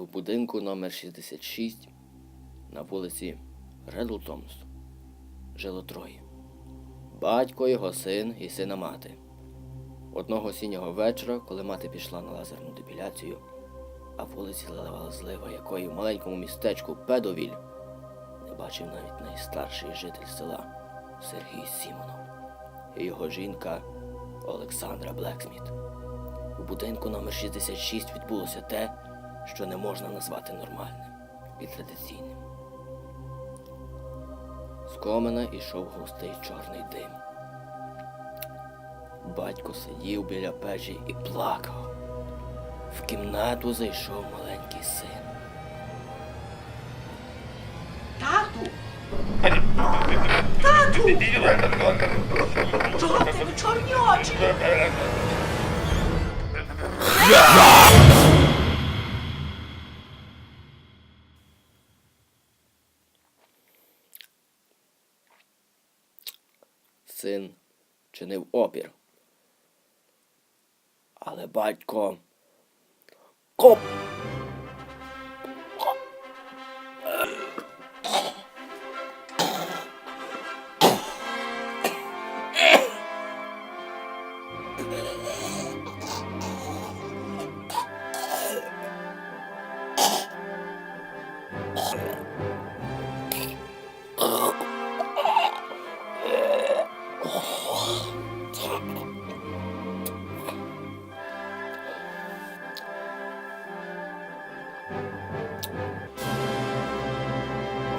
в будинку номер 66 на вулиці Редлтомс жило троє. Батько, його син і сина мати. Одного осіннього вечора, коли мати пішла на лазерну депіляцію, а вулиці заливала злива, якої в маленькому містечку Педовіль не бачив навіть найстарший житель села Сергій Сімонов і його жінка Олександра Блексміт. У будинку номер 66 відбулося те, що не можна назвати нормальним і традиційним. З комина ішов густий чорний дим. Батько сидів біля печі і плакав. В кімнату зайшов маленький син. Тату! Тату! Чого в тебе чорні очі? Син чинив опір. Але батько. Коп!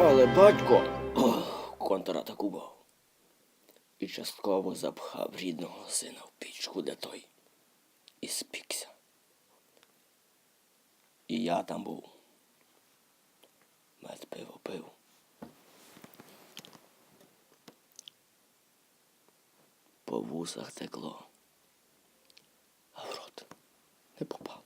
Але батько контратакував і частково запхав рідного сина в пічку, де той і спікся. І я там був. Мед пиво пив. По вусах текло, а в рот не попало.